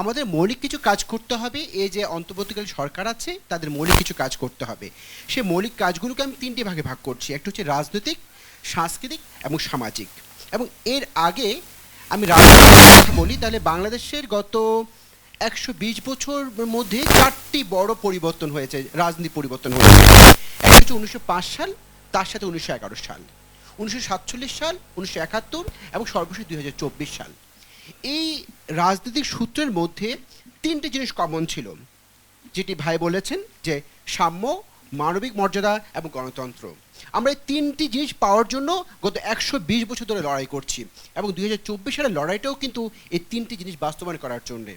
আমাদের মৌলিক কিছু কাজ করতে হবে। এই যে অন্তর্বর্তীকালীন সরকার আছে, তাদের মৌলিক কিছু কাজ করতে হবে। সে মৌলিক কাজগুলোকে আমি তিনটি ভাগে ভাগ করছি। একটা হচ্ছে রাজনৈতিক, সাংস্কৃতিক এবং সামাজিক। এবং এর আগে আমি রাজনৈতিক বলি, তাহলে বাংলাদেশের গত একশো বিশ বছর মধ্যে চারটি বড় পরিবর্তন হয়েছে, রাজনীতি পরিবর্তন হয়েছে। একটা হচ্ছে উনিশশো পাঁচ সাল, তার সাথে উনিশশো এগারো সাল। উনিশশো সাতচল্লিশ সাল, উনিশশো একাত্তর এবং সর্বশেষ দুই হাজার চব্বিশ সাল। এই রাজনৈতিক সূত্রের মধ্যে তিনটে জিনিস কমন ছিল। যেটি ভাই বলেছেন যে সাম্য, মানবিক মর্যাদা এবং গণতন্ত্র। আমরা এই তিনটি জিনিস পাওয়ার জন্য গত একশো বিশ বছর ধরে লড়াই করছি এবং দুই হাজার চব্বিশ সালের লড়াইটাও কিন্তু এই তিনটি জিনিস বাস্তবায়ন করার জন্যে।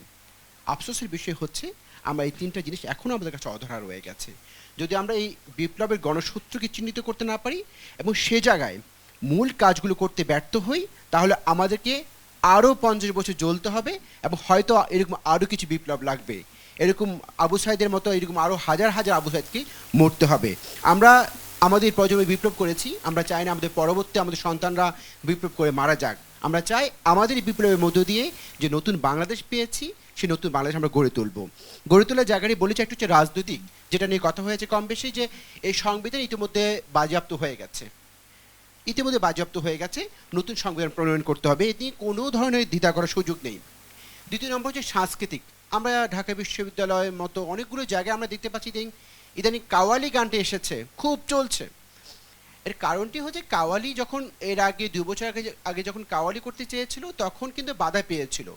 আফসোসের বিষয় হচ্ছে, আমরা এই তিনটা জিনিস এখনও আমাদের কাছে অধরা রয়ে গেছে। যদি আমরা এই বিপ্লবের গণসূত্রকে চিহ্নিত করতে না পারি এবং সে জায়গায় মূল কাজগুলো করতে ব্যর্থ হই, তাহলে আমাদেরকে আরও পঞ্চাশ বছর জ্বলতে হবে এবং হয়তো এরকম আরও কিছু বিপ্লব লাগবে। এরকম আবু সাইদের মতো এরকম আরও হাজার হাজার আবু সাইদকে মরতে হবে। আমরা আমাদের প্রজন্মে বিপ্লব করেছি, আমরা চাই না আমাদের পরবর্তী আমাদের সন্তানরা বিপ্লব করে মারা যাক। আমরা চাই আমাদের বিপ্লবের মধ্য দিয়ে যে নতুন বাংলাদেশ পেয়েছি, সেই নতুন বাংলাদেশ আমরা গড়ে তুলব। গড়ে তোলার জায়গাটি বলেছি একটু হচ্ছে রাজনৈতিক, যেটা নিয়ে কথা হয়েছে কম বেশি যে এই সংবিধান ইতিমধ্যে বাজেয়াপ্ত হয়ে গেছে। ইতিমধ্যে বাজেয়াপ্ত হয়ে গেছে। নতুন সংবিধান প্রণয়ন করতে হবে। এটি কোনো ধরনের দ্বিধা করার সুযোগ নেই। দ্বিতীয় নম্বর হচ্ছে সাংস্কৃতিক। আমরা ঢাকা বিশ্ববিদ্যালয়ের মতো অনেকগুলো জায়গায় আমরা দেখতে পাচ্ছি যে ইদানিং কাওয়ালি গানটি এসেছে। খুব চলছে। এর কারণটি হচ্ছে কাওয়ালি যখন এর আগে দু বছর আগে আগে যখন কাওয়ালি করতে চেয়েছিল, তখন কিন্তু বাধা পেয়েছিল।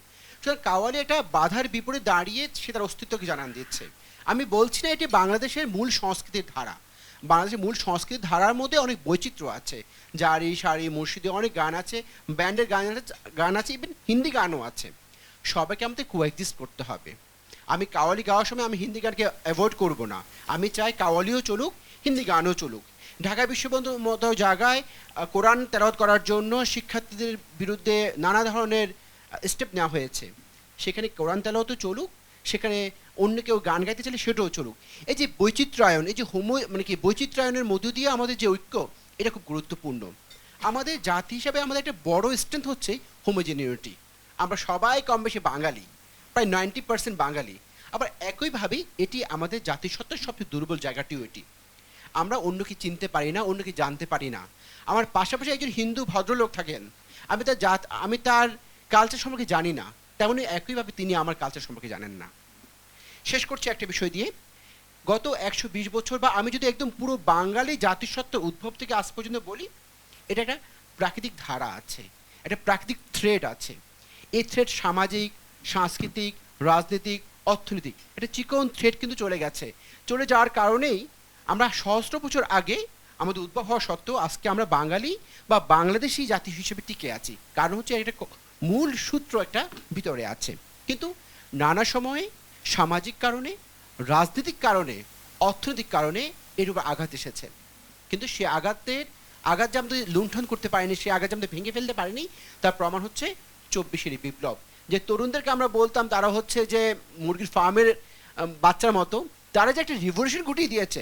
সুতরাং কাওয়ালি একটা বাধার বিপরীতে দাঁড়িয়ে সে তার অস্তিত্বকে জানান দিচ্ছে। আমি বলছি না এটি বাংলাদেশের মূল সংস্কৃতির ধারা। বাংলাদেশের মূল সংস্কৃতির ধারার মধ্যে অনেক বৈচিত্র্য আছে। জারি শাড়ি মুর্শিদে অনেক গান আছে, ব্যান্ডের গান আছে গান আছে ইভেন হিন্দি গানও আছে। সবাইকে আমাদের কোএক্সিস্ট করতে হবে। আমি কাওয়ালি গাওয়ার সময় আমি হিন্দি গানকে অ্যাভয়েড করব না। আমি চাই কাওয়ালিও চলুক, হিন্দি গানও চলুক। ঢাকা বিশ্ববন্ধুর মতো জায়গায় কোরআন তেলাওয়াত করার জন্য শিক্ষার্থীদের বিরুদ্ধে নানা ধরনের স্টেপ নেওয়া হয়েছে। সেখানে কোরআন তেলাওয়াতও চলুক, সেখানে অন্য কেউ গান গাইতে চাইলে সেটাও চলুক। এই যে বৈচিত্র্যায়ন এই যে হোমো মানে কি বৈচিত্র্যায়নের মধ্য দিয়ে আমাদের যে ঐক্য, এটা খুব গুরুত্বপূর্ণ। আমাদের জাতি হিসাবে আমাদের একটা বড় স্ট্রেংথ হচ্ছে হোমোজেনিউটি আমরা সবাই কম বেশি বাঙালি, প্রায় নাইনটি পার্সেন্ট বাঙালি। আবার একইভাবে এটি আমাদের জাতিসত্ত্বের সবচেয়ে দুর্বল জায়গাটিও এটি। আমরা অন্যকে চিনতে পারি না, অন্যকে জানতে পারি না। আমার পাশাপাশি একজন হিন্দু ভদ্রলোক থাকেন। আমি তার জাত, আমি তার কালচার সম্পর্কে জানি না। তেমনি একইভাবে তিনি আমার কালচার সম্পর্কে জানেন না। শেষ করছি একটা বিষয় দিয়ে। গত একশো বিশ বছর বা আমি যদি একদম পুরো বাঙালি জাতিসত্ত্বের উদ্ভব থেকে আজ পর্যন্ত বলি, এটা একটা প্রাকৃতিক ধারা আছে, একটা প্রাকৃতিক থ্রেড আছে। এই থ্রেড সামাজিক, সাংস্কৃতিক, রাজনৈতিক, অর্থনৈতিক, একটা চিকন থ্রেড কিন্তু চলে গেছে। চলে যাওয়ার কারণেই আমরা সহস্র বছর আগে আমাদের উদ্ভব হওয়া সত্ত্বেও আজকে আমরা বাঙালি বা বাংলাদেশি জাতি হিসেবে টিকে আছি। কারণ হচ্ছে একটা মূল সূত্র একটা ভিতরে আছে। কিন্তু নানা সময়ে সামাজিক কারণে, রাজনৈতিক কারণে, অর্থনৈতিক কারণে এর উপর আঘাত এসেছে। কিন্তু সে আঘাতের, আঘাত যে আমাদের লুণ্ঠন করতে পারিনি, সে আঘাত যে আমাদের ভেঙে ফেলতে পারিনি, তার প্রমাণ হচ্ছে চব্বিশের বিপ্লব। যে তরুণদেরকে আমরা বলতাম, তারা হচ্ছে যে মুরগির ফার্মের বাচ্চার মতো, তারা যে একটা রিভলিউশন ঘটিয়ে দিয়েছে,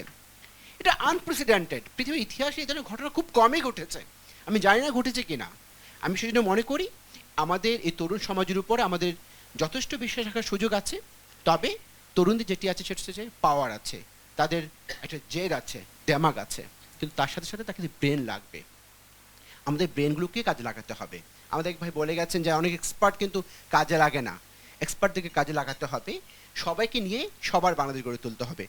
এটা আনপ্রেসিডেন্টেড পৃথিবীর ইতিহাসে এই ধরনের ঘটনা খুব কমই ঘটেছে। আমি জানি না ঘটেছে কিনা। আমি সেজন্য মনে করি, আমাদের এই তরুণ সমাজের উপর আমাদের যথেষ্ট বিশ্বাস রাখার সুযোগ আছে। তবে তরুণদের যেটি আছে সেটা হচ্ছে পাওয়ার আছে, তাদের একটা জেদ আছে, দেমাগ আছে, কিন্তু তার সাথে সাথে তাকে ব্রেন লাগবে, আমাদের ব্রেনগুলোকে কাজে লাগাতে হবে। আমাদের এক ভাই বলে গেছেন যে অনেক এক্সপার্ট কিন্তু কাজে লাগে না। এক্সপার্টদেরকে কাজে লাগাতে হবে, সবাইকে নিয়ে সবার বাংলাদেশ গড়ে তুলতে হবে।